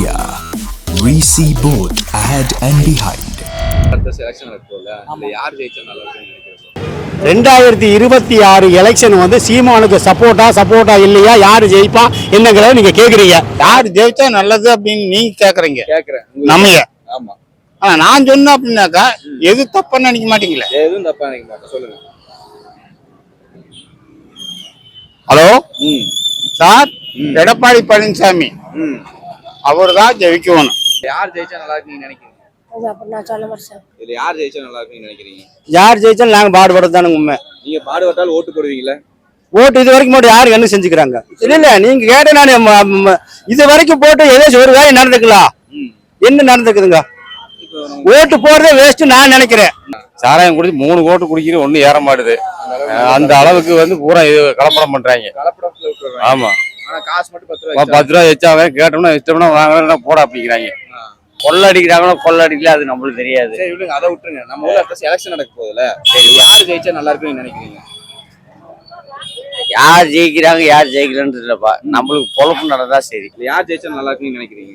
Media. We see both ahead and behind. ரெண்டாயிரத்தி இருபத்தி ஆறு எலெக்ஷன் வந்து சீமானுக்கு சப்போர்ட்டா சப்போர்ட்டா இல்லையா யார் ஜெயிப்பா என்னங்கிறத நீங்க கேக்குறீங்க. யார் ஜெயிச்சா நல்லது அப்படின்னு நீங்க கேக்குறீங்க. கேக்குறேன். நம்ம ஆமா. ஆனா நான் சொன்னேன் அப்படின்னாக்கா எது தப்புன்னு நினைக்க மாட்டீங்களே? எதுவும் தப்பா நினைக்க மாட்டேன். சொல்லுங்க. ஹலோ? ம். சார் எடப்பாடி பழனிசாமி. ம். அவர் தான் ஜெயிக்கணும். யார் ஜெயிச்சா நல்லா இருக்குன்னு நினைக்கிறீங்க? இதுல யார் ஜெயிச்சா நல்லா இருக்குன்னு நினைக்கிறீங்க? யார் ஜெயிச்சாலும் நாங்க பாடுபடுறது தானுங்க உண்மை. நீங்க பாடுபட்டால் ஓட்டு போடுவீங்களா? ஓட்டு இது வரைக்கும் போட்டு யாரு என்ன செஞ்சுக்கிறாங்க? இல்ல இல்ல நீங்க கேட்ட நான் இது வரைக்கும் போட்டு ஏதாச்சும் ஒரு வேலை நடந்துக்கலாம் என்ன நடந்துக்குதுங்க ஓட்டு போடுறதே வேஸ்ட் நான் நினைக்கிறேன். சாராயம் குடிச்சு மூணு கோட்டு குடிக்கிற ஒன்றும் ஏற மாட்டுது. அந்த அளவுக்கு வந்து பூரா இது கலப்படம் பண்றாங்க. ஆமா. காசு மட்டும் பத்து ப- ரூபாய் பத்து ரூபா வச்சாவே கேட்டோம்னா இஷ்டம்னா போட அப்படிங்கிறாங்க. கொள்ள அடிக்கிறாங்களோ கொள்ள அடிக்கல அது நம்மளுக்கு தெரியாது. சரி விடுங்க அதை விட்டுருங்க. நம்ம ஊர்ல அடுத்த எலெக்ஷன் நடக்க போகுதுல யார் ஜெயிச்சா நல்லா இருக்குன்னு நினைக்கிறீங்க? யார் ஜெயிக்கிறாங்க யார் ஜெயிக்கலன்றது இல்லப்பா நம்மளுக்கு பொழப்பு நடந்தா சரி. யார் ஜெயிச்சா நல்லா இருக்குன்னு நினைக்கிறீங்க?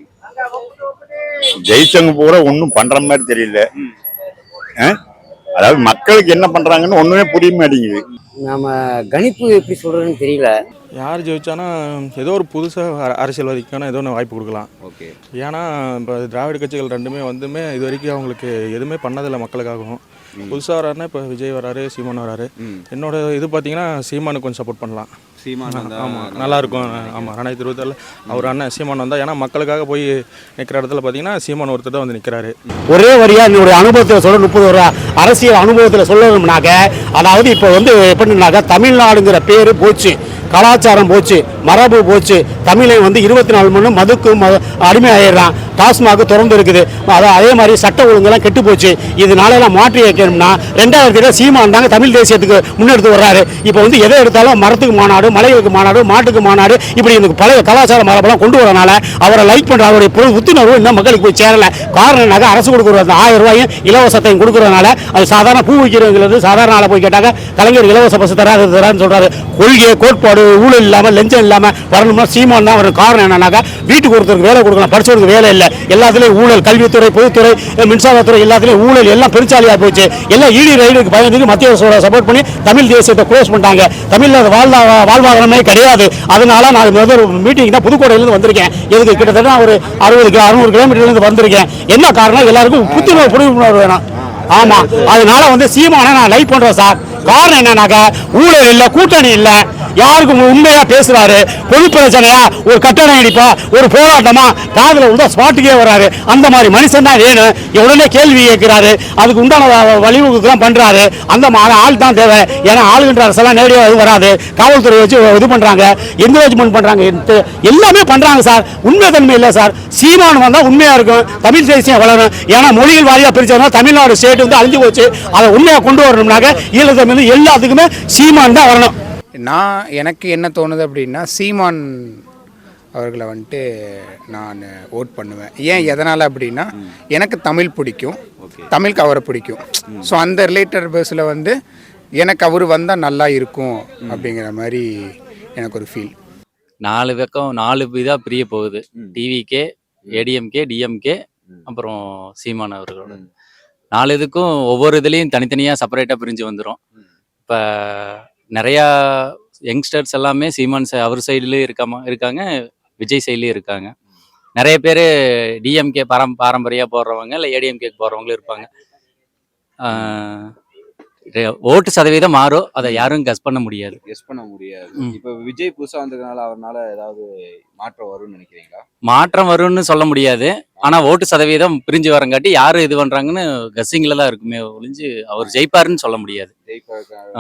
ஜெயிச்சவங்க பூரா ஒன்றும் பண்ற மாதிரி தெரியல? அதாவது மக்களுக்கு என்ன பண்றாங்கன்னு ஒண்ணுமே புரிய மாட்டேங்குது. நம்ம கணிப்பு எப்படி சொல்றதுன்னு தெரியல. யார் ஜெயிச்சானா ஏதோ ஒரு புதுசாக அரசியல்வாதிக்கான ஏதோ ஒன்று வாய்ப்பு கொடுக்கலாம். ஓகே. ஏன்னா இப்போ திராவிட கட்சிகள் ரெண்டுமே வந்துமே இது வரைக்கும் அவங்களுக்கு எதுவுமே பண்ணதில்லை மக்களுக்காகவும். புதுசாக வராருன்னா இப்போ விஜய் வராரு சீமான் வராரு. என்னோட இது பார்த்தீங்கன்னா சீமானுக்கு கொஞ்சம் சப்போர்ட் பண்ணலாம். சீமான் ஆமாம் நல்லா இருக்கும். ஆமாம் ரெண்டாயிரத்தி இருபத்தாறில் அவர் அண்ணன் சீமான் வந்தால் ஏன்னா மக்களுக்காக போய் நிற்கிற இடத்துல பார்த்தீங்கன்னா சீமான் ஒருத்தர் தான் வந்து நிற்கிறாரு ஒரே வரியா என்னுடைய அனுபவத்தில் சொல்ல முப்பது ஒரு அரசியல் அனுபவத்தில் சொல்லணும்னாக்க அதாவது இப்போ வந்து எப்படின்னாக்கா தமிழ்நாடுங்கிற பேரு போச்சு. கலாச்சாரம் போச்சு மரபு போச்சு. தமிழை வந்து இருபத்தி நாலு மணி மதுக்கு ம அடிமை ஆயிடுறான் டாஸ்மாக் திறந்து இருக்குது. அது அதே மாதிரி சட்ட ஒழுங்கெல்லாம் கெட்டு போச்சு. இதனால எல்லாம் மாற்றி வைக்கணும்னா ரெண்டாயிரத்தி சீமான் தாங்க தமிழ் தேசியத்துக்கு முன்னெடுத்து வர்றாரு. இப்போ வந்து எதை எடுத்தாலும் மரத்துக்கு மாநாடு மலைகளுக்கு மாநாடு மாட்டுக்கு மாநாடு இப்படி இந்த பழைய கலாச்சார மரபெல்லாம் கொண்டு வரனால அவரை லைக் பண்ணுற அவருடைய பொருள் புத்துணர்வு இன்னும் மக்களுக்கு போய் சேரல. காரணம் என்னக்கா அரசு கொடுக்குற அந்த ஆயிரம் ரூபாயும் இலவசத்தையும் கொடுக்குறதுனால அது சாதாரண பூ வைக்கிறவங்களுக்கு சாதாரண ஆளை போய் கேட்டாங்க கலைஞர் இலவச பஸ் தராது தரான்னு சொல்கிறாரு கொள்கை கோட்பாடு ஊழல் இல்லாமல் லஞ்சம் இல்லாமல் வரணும்னா சீமான் தான் வரும் காரணம் என்னன்னாக்கா வீட்டுக்கு ஒருத்தருக்கு வேலை கொடுக்கலாம். படிச்சவருக்கு வேலை இல்லை. எல்லாத்துலேயும் ஊழல் கல்வித்துறை பொதுத்துறை மின்சாரத்துறை எல்லாத்துலேயும் ஊழல் எல்லாம் பெருச்சாலியாக போச்சு. எல்லாம் ஈடி ரைடுக்கு பயந்துக்கு மத்திய அரசோட சப்போர்ட் பண்ணி தமிழ் தேசியத்தை க்ளோஸ் பண்ணிட்டாங்க. தமிழில் வாழ்வா வாழ்வாதாரமே கிடையாது. அதனால நான் முதல் மீட்டிங் தான் புதுக்கோட்டையிலேருந்து வந்திருக்கேன். எதுக்கு? கிட்டத்தட்ட ஒரு அறுபது கிலோ அறுநூறு கிலோமீட்டர்லேருந்து வந்திருக்கேன். என்ன காரணம் எல்லாருக்கும் புத்துணர்வு புரிவுணர்வு வேணும். ஆமாம் அதனால வந்து சீமானை நான் லைக் பண்ணுறேன் சார். காரணம் என்னன்னாக்கா ஊழல் இல்லை கூட்டணி இல்லை. யாருக்கும் உண்மையா பேசுறாரு? பொது பிரச்சனையா? ஒரு கட்டணம் இடிப்பா? ஒரு போராட்டமா? காதல உள்ள ஸ்பாட்டுக்கே வராரு. அந்த மாதிரி மனுஷன் தான் வேணும் உடனே கேள்வி கேட்கிறாரு. அதுக்கு உண்டான வ- பண்றாரு. அந்த மாதிரி ஆள் தான் தேவை. ஏன்னா ஆளுகின்ற அரசெல்லாம் நேரடியாக எதுவும் வராது. காவல்துறை வச்சு இது பண்றாங்க. என்கரேஜ்மெண்ட் பண்றாங்க. எல்லாமே பண்றாங்க சார். உண்மை தன்மை இல்லை சார். சீமான் வந்தா உண்மையா இருக்கும். தமிழ் தேசியம் வளரும். ஏன்னா மொழிகள் வாரியா பிரிச்சதுனால தமிழ்நாடு ஸ்டேட் வந்து அழிஞ்சு போச்சு. அதை உண்மையா கொண்டு வரணும்னாக்க ஈழத்தமிழ் வந்து எல்லாத்துக்குமே சீமான் தான் வரணும். நான் எனக்கு என்ன தோணுது அப்படின்னா சீமான் அவர்களை வந்துட்டு நான் ஓட் பண்ணுவேன். ஏன் எதனால் அப்படின்னா எனக்கு தமிழ் பிடிக்கும். தமிழுக்கு அவரை பிடிக்கும். ஸோ அந்த ரிலேட்டட் பேஸில் வந்து எனக்கு அவர் வந்தால் நல்லா இருக்கும் அப்படிங்கிற மாதிரி எனக்கு ஒரு ஃபீல் நாலு பக்கம் நாலு இதாக பிரிய போகுது. டிவிகே ஏடிஎம்கே டிஎம்கே அப்புறம் சீமான் அவர்களோட. நாலு இதுக்கும் ஒவ்வொரு இதுலேயும் தனித்தனியாக செப்பரேட்டாக பிரிஞ்சு வந்துடும் இப்போ நிறையா யங்ஸ்டர்ஸ் எல்லாமே சீமான் சை- அவர் சைடுலேயும் இருக்காம இருக்காங்க விஜய் சைட்லேயும் இருக்காங்க. நிறைய பேர் டிஎம்கே பாரம் பாரம்பரியாக போடுறவங்க இல்லை ஏடிஎம்கேக்கு போடுறவங்களும் இருப்பாங்க. ஓட்டு சதவீதம் மாறும் அதை யாரும் கஸ் பண்ண முடியாது. கெஸ் பண்ண முடியாது. இப்ப விஜய் புதுசா வந்ததுனால அவர்னால ஏதாவது மாற்றம் வரும்னு நினைக்கிறீங்களா? மாற்றம் வரும்னு சொல்ல முடியாது. ஆனா ஓட்டு சதவீதம் பிரிஞ்சு வரங்காட்டி யாரு இது பண்றாங்கன்னு கஸ்ஸிங்ல தான் இருக்குமே ஒழிஞ்சு அவர் ஜெயிப்பாருன்னு சொல்ல முடியாது.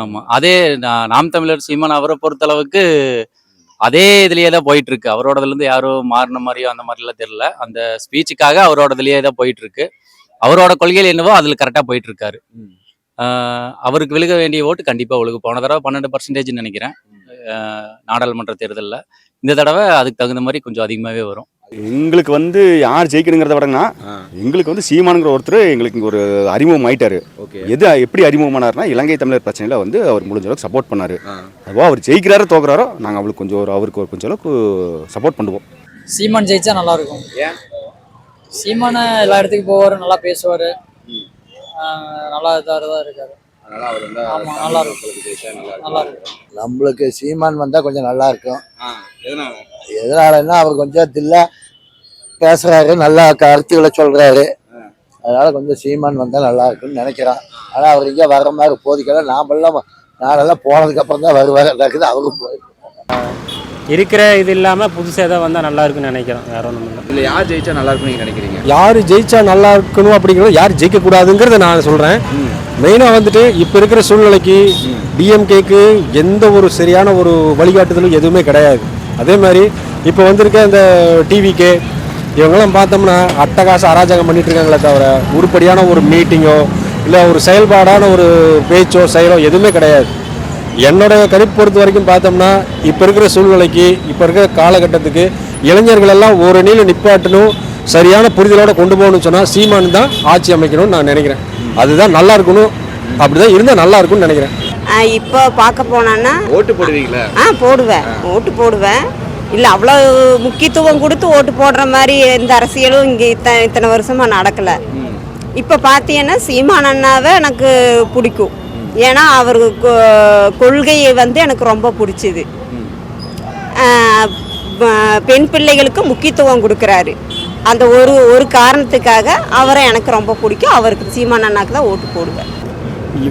ஆமா. அதே நாம் தமிழர் சீமான் அவரை பொறுத்தளவுக்கு அதே இதுலயே தான் போயிட்டு இருக்கு அவரோடதுல இருந்து யாரும் மாறின மாதிரியோ அந்த மாதிரிலாம் தெரியல. அந்த ஸ்பீச்சுக்காக அவரோடதுலயே தான் போயிட்டு இருக்கு அவரோட கொள்கையில் என்னவோ அதுல கரெக்டா போயிட்டு இருக்காரு அவருக்கு விழுக வேண்டிய ஓட்டு கண்டிப்பா விழுகு போன தடவை பன்னெண்டு பர்சன்டேஜ் நினைக்கிறேன். நாடாளுமன்ற தேர்தலில். இந்த தடவை அதுக்கு தகுந்த மாதிரி கொஞ்சம் அதிகமாகவே வரும். எங்களுக்கு வந்து யார் ஜெயிக்கணுங்கிறத விடங்கண்ணா எங்களுக்கு வந்து சீமானுங்கிற ஒருத்தர் எங்களுக்கு இங்க ஒரு அறிமுகம் ஆயிட்டாரு. ஓகே. எது எப்படி அறிமுகமானார்னா இலங்கை தமிழர் பிரச்சனையில வந்து அவர் முடிஞ்ச அளவுக்கு சப்போர்ட் பண்ணாரு. அதுவோ அவர் ஜெயிக்கிறாரோ தோக்குறாரோ நாங்கள் அவளுக்கு கொஞ்சம் ஒரு அவருக்கு ஒரு கொஞ்சம் அளவுக்கு சப்போர்ட் பண்ணுவோம். சீமான் ஜெயிச்சா நல்லா இருக்கும். ஏன்? சீமான எல்லா இடத்துக்கும் போவார் நல்லா பேசுவார். நல்லா இதாக தான் இருக்காரு. அதனால அவர் வந்து ஆமா, நல்லா இருக்கும். நல்லா இருக்கும் நம்மளுக்கு சீமான் வந்தால் கொஞ்சம் நல்லா இருக்கும். எதனாலன்னா அவர் கொஞ்சம் தில்ல பேசுறாரு நல்லா கருத்துக்களை சொல்றாரு. அதனால கொஞ்சம் சீமான் வந்தால் நல்லா இருக்கும்னு நினைக்கிறேன். ஆனால் அவர் இங்கே வர்ற மாதிரி போதிக்கல. நாமெல்லாம் நானெல்லாம் போனதுக்கு அப்புறம் தான் வருவார் இருக்குது அவரும் போய் இருக்கிற இது இல்லாமல் புதுசாக ஏதாவது வந்தால் நல்லா இருக்குன்னு நினைக்கிறேன் வேற ஒன்றும் இல்லை. இல்ல யார் ஜெயிச்சா நல்லா இருக்கும்னு நினைக்கிறீங்க? யார் ஜெயிச்சா நல்லா இருக்கணும் அப்படிங்கிறது யார் ஜெயிக்கக்கூடாதுங்கிறத நான் சொல்கிறேன் மெயினாக வந்துட்டு இப்போ இருக்கிற சூழ்நிலைக்கு டிஎம்கேக்கு எந்த ஒரு சரியான ஒரு வழிகாட்டுதலும் எதுவுமே கிடையாது. அதே மாதிரி இப்போ வந்திருக்க இந்த டிவிக்கு இவங்கெல்லாம் பார்த்தோம்னா அட்டகாச அராஜகம் பண்ணிட்டு இருக்காங்களே தவிர உருப்படியான ஒரு மீட்டிங்கோ இல்லை ஒரு செயல்பாடான ஒரு பேச்சோ செயலோ எதுவுமே கிடையாது. என்னோட கணிப்பு பொறுத்த வரைக்கும் பார்த்தோம்னா இப்போ இருக்கிற சூழ்நிலைக்கு இப்போ இருக்கிற காலகட்டத்துக்கு இளைஞர்கள் எல்லாம் ஒரு அணியில் நிப்பாட்டணும் சரியான புரிதலோட கொண்டு போகணும்னு சொன்னால் சீமான் தான் ஆட்சி அமைக்கணும்னு நான் நினைக்கிறேன். அதுதான் நல்லா இருக்கணும். அப்படிதான் இருந்தால் நல்லா இருக்கும்னு நினைக்கிறேன். இப்போ பார்க்க போனான்னா ஓட்டு போடுவீங்களா? ஆ போடுவேன். ஓட்டு போடுவேன். இல்லை அவ்வளோ முக்கியத்துவம் கொடுத்து ஓட்டு போடுற மாதிரி எந்த அரசியலும் இங்கே இத்தனை இத்தனை வருஷமாக நடக்கலை. இப்போ பார்த்தீங்கன்னா சீமான் அண்ணாவை எனக்கு பிடிக்கும். ஏன்னா அவர் கொ- கொள்கையை வந்து எனக்கு ரொம்ப பிடிச்சிது. பெண் பிள்ளைகளுக்கு முக்கியத்துவம் கொடுக்குறாரு. அந்த ஒரு ஒரு காரணத்துக்காக அவரை எனக்கு ரொம்ப பிடிக்கும். அவருக்கு சீமான் அண்ணாக்கு தான் ஓட்டு போடுவேன்.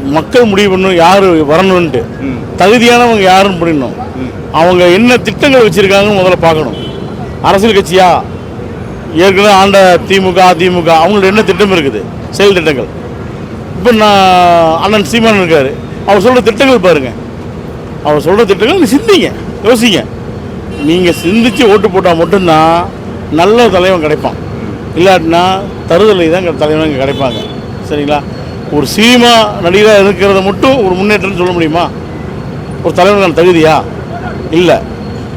மக்கள் முடிவு பண்ணணும் யார் வரணும்ன்ட்டு. தகுதியானவங்க யாருன்னு புரியணும் அவங்க என்ன திட்டங்கள் வச்சுருக்காங்கன்னு முதல்ல பார்க்கணும். அரசியல் கட்சியா? ஏற்கனவே ஆண்ட திமுக அதிமுக அவங்களோட என்ன திட்டம் இருக்குது செயல் திட்டங்கள். இப்போ நான் அண்ணன் சீமான் இருக்காரு. அவர் சொல்கிற திட்டங்கள் பாருங்க. அவர் சொல்கிற திட்டங்கள் நீ சிந்திங்க யோசிங்க. நீங்கள் சிந்திச்சு ஓட்டு போட்டால் மட்டும்தான் நல்ல தலைவன் கிடைப்பான். இல்லாட்டினா தருதலை தான் தலைவன் இங்கே கிடைப்பாங்க. சரிங்களா? ஒரு சினிமா நடிகராக இருக்கிறத மட்டும் ஒரு முன்னேற்றம்னு சொல்ல முடியுமா? ஒரு தலைவனுக்கான தகுதியா? இல்லை.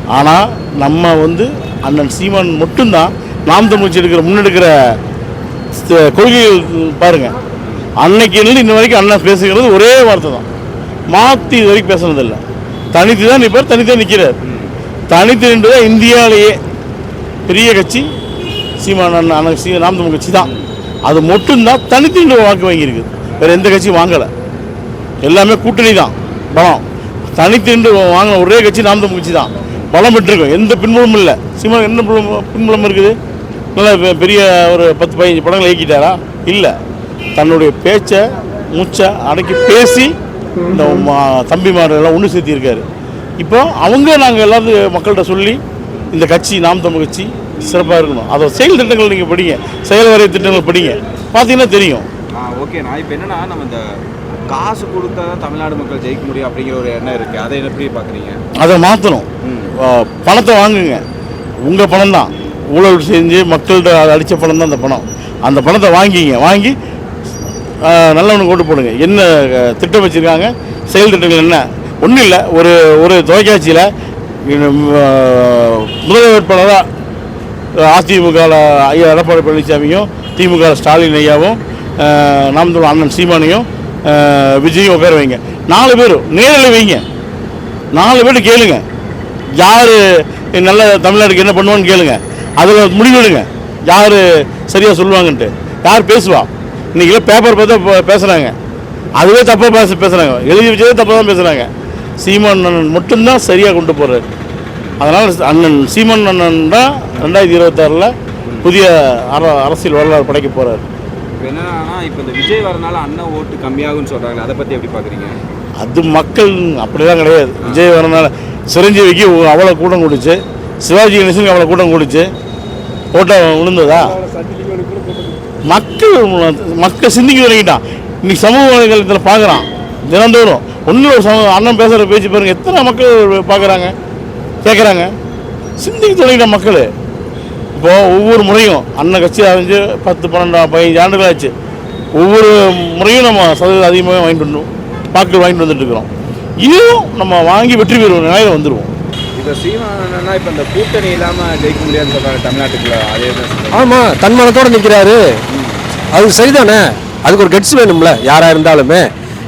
ஆனால் நம்ம வந்து அண்ணன் சீமான் மட்டும்தான் நாம் தமிழ்ச்சி எடுக்கிற முன்னெடுக்கிற ஸ்- கொள்கைகள் அன்னைக்கு இருந்து இன்ன வரைக்கும் அண்ணன் பேசுகிறது ஒரே வார்த்தை தான். மாற்றி இது வரைக்கும் பேசுனதில்லை. தனித்து தான் நிற்பார் தனித்தான் நிற்கிறார் தனித்து நின்று தான் இந்தியாவிலேயே பெரிய கட்சி சீமான அண்ணன் சீ நாம் கட்சி தான். அது மட்டும்தான் தனித்து நின்று வாக்கு வாங்கியிருக்குது வேறு எந்த கட்சியும் வாங்கலை. எல்லாமே கூட்டணி தான். பலம். தனித்து நின்று வாங்கின ஒரே கட்சி நாம் கட்சி தான். பலம் பெற்றிருக்கோம். எந்த பின்புலமும் இல்லை. சீமான் என்ன பின்புலம் இருக்குது? நல்லா பெரிய ஒரு பத்து பதினஞ்சு படங்களை இயக்கிட்டாரா? இல்லை. தன்னுடைய பேச்சை மூச்சை அடக்கி பேசி இந்த ம- தம்பிமார் எல்லாம் ஒன்று சேர்த்திருக்காரு. இப்போ அவங்க நாங்கள் எல்லாரும் மக்கள்கிட்ட சொல்லி இந்த கட்சி நாம் தமிழ் கட்சி சிறப்பாக இருக்கணும். அதை செயல் திட்டங்கள் நீங்கள் படிங்க. செயல் வரை திட்டங்கள் படிங்க. பார்த்தீங்கன்னா தெரியும். ஓகே நான் இப்போ என்னன்னா நம்ம இந்த காசு கொடுத்தா தான் தமிழ்நாடு மக்கள் ஜெயிக்க முடியும் அப்படிங்கிற ஒரு எண்ணம் இருக்கு. அதை எப்படி பாக்குறீங்க? அதை மாற்றணும் பணத்தை வாங்குங்க. உங்கள் பணம் தான் ஊழல் செஞ்சு மக்கள்கிட்ட அடித்த பணம் தான் அந்த பணம். அந்த பணத்தை வாங்கிங்க. வாங்கி நல்லவனுக்கு ஓட்டு போடுங்க. என்ன திட்டம் வச்சுருக்காங்க? செயல் திட்டங்கள் என்ன? ஒன்றும் இல்லை. ஒரு ஒரு தொலைக்காட்சியில் முதல்வர் வேட்பாளராக அதிமுக ஐயா எடப்பாடி பழனிசாமியும் திமுக ஸ்டாலின் ஐயாவும் நாம் தமிழ் அண்ணன் சீமானையும் விஜயும் உட்கார வைங்க. நாலு பேரும் நேரில் வைங்க. நாலு பேர் கேளுங்க. யார் நல்ல தமிழ்நாட்டுக்கு என்ன பண்ணுவான்னு கேளுங்க. அதில் முடிவெடுங்க. யார் சரியாக சொல்லுவாங்கன்ட்டு. யார் பேசுவா? இன்றைக்கெல்லாம் பேப்பர் பார்த்தா பேசுகிறாங்க அதுவே தப்பாக பேச பேசுகிறாங்க எழுதி வச்சதே தப்பாக தான் பேசுகிறாங்க சீமான் அண்ணன் மட்டும்தான் சரியாக கொண்டு போகிறார் அதனால் அண்ணன் சீமான் அண்ணன் தான் ரெண்டாயிரத்தி இருபத்தாறில் புதிய அர அரசியல் வரலாறு படைக்க போகிறார் என்னன்னா இப்போ இந்த விஜய் வரனால அண்ணன் ஓட்டு கம்மியாகும்னு சொல்றாங்க அதை பத்தி எப்படி பாக்குறீங்க? அது மக்கள் அப்படிலாம் கிடையாது. விஜய் வரனால சிரஞ்சீவிக்கு அவ்வளோ கூட்டம் கூடுச்சு. சிவாஜி கணேசனுக்கு அவ்வளோ கூட்டம் கூடுச்சு. ஓட்டம் விழுந்ததா? மக்கள் மக்கள் சிந்திக்க தொடங்கிட்டான். இன்னைக்கு சமூக வலைதளத்தில் பார்க்குறான். தினந்தோறும். ஒன்றும் ஒரு சமூக அண்ணன் பேசுகிற பேச்சு பாருங்கள் எத்தனை மக்கள் பார்க்குறாங்க? கேட்குறாங்க சிந்திக்க தொடங்கிட்டான் மக்கள். இப்போ ஒவ்வொரு முறையும் அண்ணன் கட்சி அறிஞ்சு பத்து பன்னெண்டு பதினஞ்சு ஆண்டுகள் ஆச்சு. ஒவ்வொரு முறையும் நம்ம சதவீதம் அதிகமாக வாங்கிட்டு வந்தோம் வாக்குகள் வாங்கிட்டு வந்துட்டு இருக்கிறோம். இதுவும் நம்ம வாங்கி வெற்றி பெறுவோம் நிலையில வந்துடுவோம் இப்போ என்னன்னா இப்போ இந்த கூட்டணி இல்லாமல் ஜெயிக்க முடியாதுன்னு சொல்கிறாங்க தமிழ்நாட்டுக்குள்ள. அதே தான் ஆமாம் தன்மானத்தோடு நிற்கிறாரு அது சரிதானே? அதுக்கு ஒரு கெட்ஸ் வேணும்ல யாராக இருந்தாலுமே.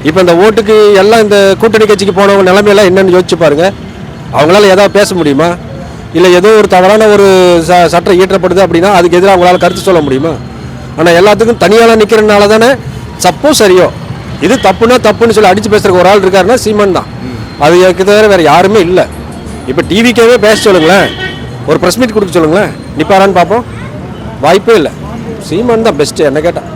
இப்போ இந்த ஓட்டுக்கு எல்லாம் இந்த கூட்டணி கட்சிக்கு போனவங்க நிலமையெல்லாம் என்னென்னு யோசிச்சு பாருங்க. அவங்களால ஏதாவது பேச முடியுமா? இல்லை ஏதோ ஒரு தவறான ஒரு ச சட்டம் ஈற்றப்படுது அப்படின்னா அதுக்கு எதிராக அவங்களால கருத்து சொல்ல முடியுமா? ஆனால் எல்லாத்துக்கும் தனியாக நிற்கிறனால தானே சப்போஸ் சரியோ. இது தப்புனா தப்புன்னு சொல்லி அடித்து பேசுகிறக்கு ஒரு ஆள் இருக்காருன்னா சீமன் தான். அது தவிர வேறு யாருமே இல்லை. இப்போ டிவிக்காகவே பேச சொல்லுங்களேன். ஒரு ப்ரெஸ் மீட் கொடுக்க சொல்லுங்களேன். நிப்பாரான்னு பார்ப்போம். வாய்ப்பே இல்லை. சீமான் தான் பெஸ்ட்டு என்ன கேட்டால்